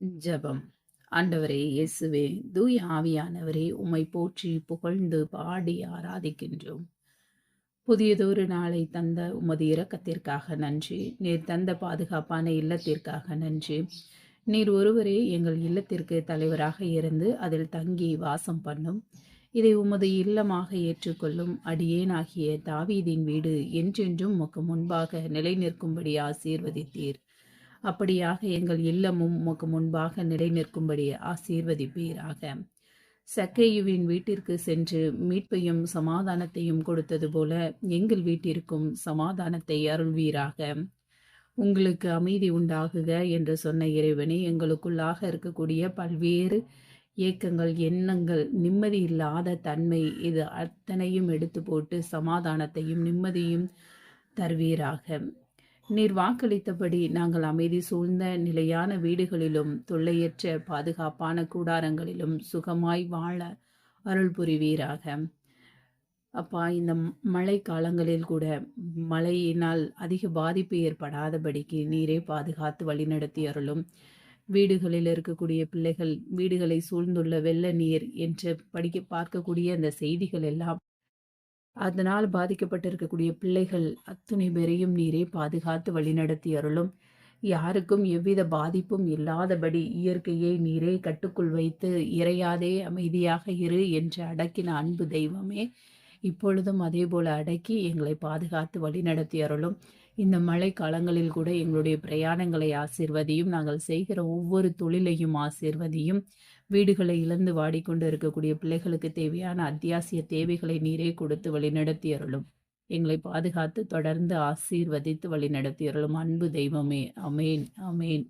ஜெபம். ஆண்டவரே இயேசுவே தூய ஆவியானவரே உம்மை போற்றி புகழ்ந்து பாடி ஆராதிக்கின்றோம். புதியதொரு நாளை தந்த உமது இரக்கத்திற்காக நன்றி. நீர் தந்த பாதுகாப்பான இல்லத்திற்காக நன்றி. நீர் ஒருவரே எங்கள் இல்லத்திற்கு தலைவராக இருந்து அதில் தங்கி வாசம் பண்ணும். இதை உமது இல்லமாக ஏற்றுக்கொள்ளும் அடியேனாகிய தாவீதின் வீடு என்றென்றும் உமக்கு முன்பாக நிலை நிற்கும்படி ஆசீர்வதித்தீர். அப்படியாக எங்கள் இல்லமும் உமக்கு முன்பாக நிலை நிற்கும்படி ஆசீர்வதிப்பீராக. சக்கேயுவின் வீட்டிற்கு சென்று மீட்பையும் சமாதானத்தையும் கொடுத்தது போல எங்கள் வீட்டிற்கும் சமாதானத்தை அருள்வீராக. உங்களுக்கு அமைதி உண்டாகுக என்று சொன்ன இறைவனே எங்களுக்குள்ளாக இருக்கக்கூடிய பல்வேறு ஏக்கங்கள் எண்ணங்கள் நிம்மதி இல்லாத தன்மை இது அத்தனையும் எடுத்து போட்டு சமாதானத்தையும் நிம்மதியும் தருவீராக. நீர் வாக்களித்தபடி நாங்கள் அமைதி சூழ்ந்த நிலையான வீடுகளிலும் தொல்லையற்ற பாதுகாப்பான கூடாரங்களிலும் சுகமாய் வாழ அருள் புரிவீராக. அப்பா இந்த மழை காலங்களில் கூட மழையினால் அதிக பாதிப்பு ஏற்படாதபடிக்கு நீரே பாதுகாத்து வழிநடத்தி அருளும். வீடுகளில் இருக்கக்கூடிய பிள்ளைகள் வீடுகளை சூழ்ந்துள்ள வெள்ள நீர் என்று படிக்க பார்க்கக்கூடிய அந்த செய்திகள் எல்லாம் அதனால் பாதிக்கப்பட்டிருக்கக்கூடிய பிள்ளைகள் அத்துணை பேரையும் நீரே பாதுகாத்து வழிநடத்தி அருளும். யாருக்கும் எவ்வித பாதிப்பும் இல்லாதபடி இயற்கையை நீரே கட்டுக்குள் வைத்து இறையாதே அமைதியாக இரு என்று அடக்கின அன்பு தெய்வமே இப்பொழுதும் அதே போல அடக்கி எங்களை பாதுகாத்து வழிநடத்தி அருளும். இந்த மழை காலங்களில் கூட எங்களுடைய பிரயாணங்களை ஆசீர்வதியும் நாங்கள் செய்கிற ஒவ்வொரு தொழிலையும் ஆசீர்வதியும் வீடுகளை இழந்து வாடிக்கொண்டு இருக்கக்கூடிய பிள்ளைகளுக்கு தேவையான அத்தியாவசிய தேவைகளை நீரே கொடுத்து வழிநடத்தி அருளும் எங்களை பாதுகாத்து தொடர்ந்து ஆசீர்வதித்து வழிநடத்தி அருளும் அன்பு தெய்வமே. அமேன். அமேன்.